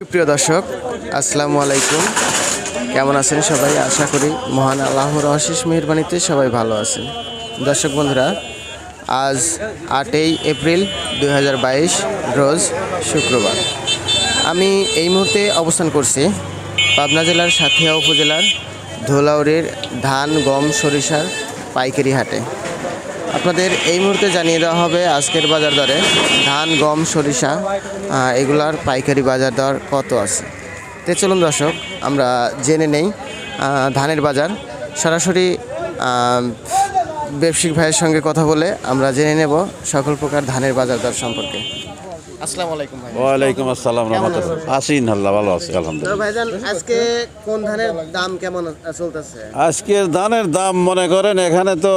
প্রিয় দর্শক, আসসালামু আলাইকুম। কেমন আছেন সবাই? আশা করি মহান আল্লাহর অশেষ মেহরবানিতে সবাই ভালো আছেন। দর্শক বন্ধুরা, আজ আটই এপ্রিল দু হাজার বাইশ, রোজ শুক্রবার। আমি এই মুহূর্তে অবস্থান করছি পাবনা জেলার সাথিয়া উপজেলার ধোলাউড়ির ধান গম সরিষার পাইকারি হাটে। আপনাদের এই মুহূর্তে জানিয়ে দেওয়া হবে আজকের বাজার দরে ধান গম সরিষা এগুলার পাইকারি বাজার দর কত আছে? তে চলুন দর্শক আমরা জেনে নেই ধানের বাজার। সরাসরি ব্যবসায়িক ভাইয়ের সঙ্গে কথা বলে আমরা জেনে নেব সকল প্রকার ধানের বাজার দর সম্পর্কে। আসসালামু আলাইকুম ভাই। ওয়ালাইকুম আসসালাম রহমতুল্লাহ। আছি ইনশাল্লাহ ভালো আছি আলহামদুলিল্লাহ। ভাইজান আজকে কোন ধানের দাম কেমন চলতেছে? আজকের ধানের দাম মনে করেন এখানে তো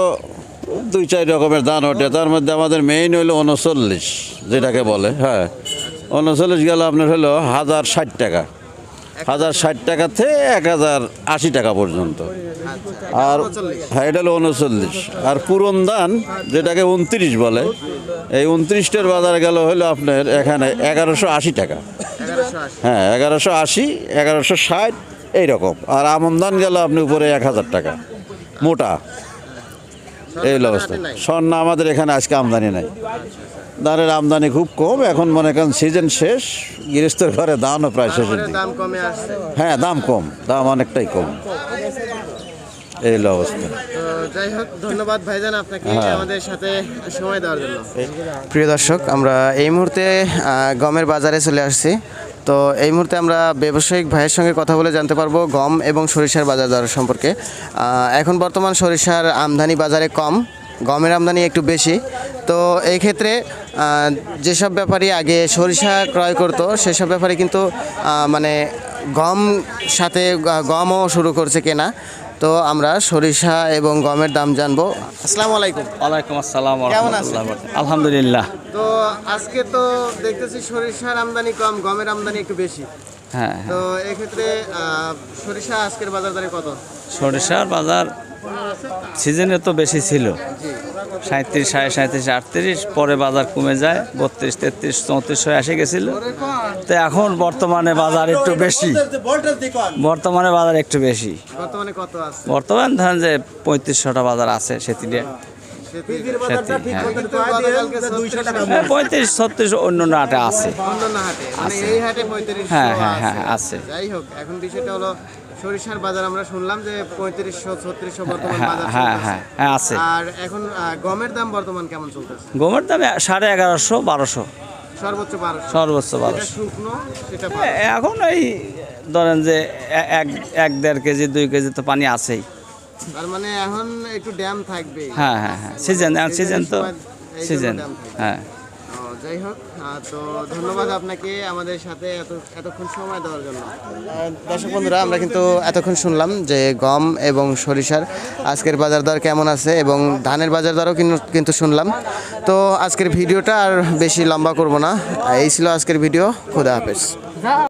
দুই, চার রকমের ধান ওঠে। তার মধ্যে আমাদের মেইন হইল উনচল্লিশ যেটাকে বলে হ্যাঁ। উনচল্লিশ গেল আপনার হলো হাজার ষাট টাকা। হাজার ষাট টাকা থেকে এক হাজার আশি টাকা পর্যন্ত। আর হ্যাঁ এটা হলো উনচল্লিশ আর পুরন ধান, যেটাকে উনত্রিশ বলে, এই উনত্রিশটার বাজার গেল হলো আপনার এখানে এগারোশো আশি টাকা। হ্যাঁ এগারোশো আশি, এগারোশো ষাট, এইরকম। আর আমন ধান গেল আপনি উপরে এক হাজার টাকা, মোটা। এই অবস্থা। স্বর্ণ আমাদের এখানে আজকে আমদানি নাই। ধানের আমদানি খুব কম এখন মনে করেন সিজন শেষ গৃহস্থের ঘরে দামও প্রায় শেষের আসছে। হ্যাঁ দাম কম দাম অনেকটাই কম। এই হলো অবস্থা। যাই হোক ধন্যবাদ ভাইজান আপনাকে হ্যাঁ। আমাদের সাথে সময় দেওয়ার জন্য। প্রিয় দর্শক আমরা এই মুহূর্তে গমের বাজারে চলে আসছি। তো এই মুহূর্তে আমরা ব্যবসায়িক ভাইয়ের সঙ্গে কথা বলে জানতে পারব গম এবং সরিষার বাজার দর সম্পর্কে। এখন বর্তমান সরিষার আমদানি বাজারে কম গমের আমদানি একটু বেশি। তো এই ক্ষেত্রে যেসব ব্যাপারী আগে সরিষা ক্রয় করতো সেসব ব্যাপারে কিন্তু মানে গম সাথে গমও শুরু করছে কেনা। তো আমরা সরিষা এবং গমের দাম জানব। আসসালামু আলাইকুম। ওয়ালাইকুম আসসালাম কেমন আছেন? আলহামদুলিল্লাহ। তো আজকে তো দেখতেছি সরিষার আমদানি কম গমের আমদানি একটু বেশি। হ্যাঁ তো এক্ষেত্রে সরিষা আজকের বাজার দরে কত? সরিষার বাজার সিজনে তো বেশি ছিল। সাঁত্রিশ সাড়ে সাঁত্রিশ আটত্রিশ পরে বাজার কমে যায় বত্রিশ তেত্রিশ চৌত্রিশ হয়ে এসে গেছিল। তো এখন বর্তমানে বাজার একটু বেশি। বর্তমানে বাজার একটু বেশি। বর্তমানে বর্তমান ধরেন যে পঁয়ত্রিশশোটা বাজার আছে সেটিতে সেটি হ্যাঁ। কিন্তু গতকালকে 36 টাকা হ্যাঁ, পঁয়ত্রিশ ছত্রিশ অন্য নাটে আছে। অন্যান্য হাটে। মানে এই হাটে পঁয়ত্রিশশো হ্যাঁ, হ্যাঁ, হ্যাঁ, আছে। যাই হোক এখন বিষয়টা হলো সরিষার বাজার আমরা শুনলাম যে পঁয়ত্রিশশো ছত্রিশশো বর্তমান হ্যাঁ বাজার হ্যাঁ হ্যাঁ হ্যাঁ আছে। আর এখন গমের দাম বর্তমান কেমন চলতেছে? গমের দাম সাড়ে এগারোশো বারোশো। সর্বোচ্চ বারোশো। সর্বোচ্চ বারোশো। শুকনো সেটা এখন এই ধরেন যে এক এক দেড় কেজি দুই কেজি তো পানি আছেই। তার মানে এখন একটু ড্যাম থাকবে হ্যাঁ হ্যাঁ হ্যাঁ। সিজন সিজন তো সিজন হ্যাঁ। যাই হোক তো ধন্যবাদ আপনাকে আমাদের সাথে এত, এতক্ষণ সময় দেওয়ার জন্য। দর্শক বন্ধুরা, আমরা কিন্তু এতক্ষণ শুনলাম যে গম এবং সরিষার আজকের বাজার দর কেমন আছে এবং ধানের বাজার দরও কিন্তু শুনলাম। তো আজকের ভিডিওটা আর বেশি লম্বা করব না। এই ছিল আজকের ভিডিও। খুদা হাফেজ।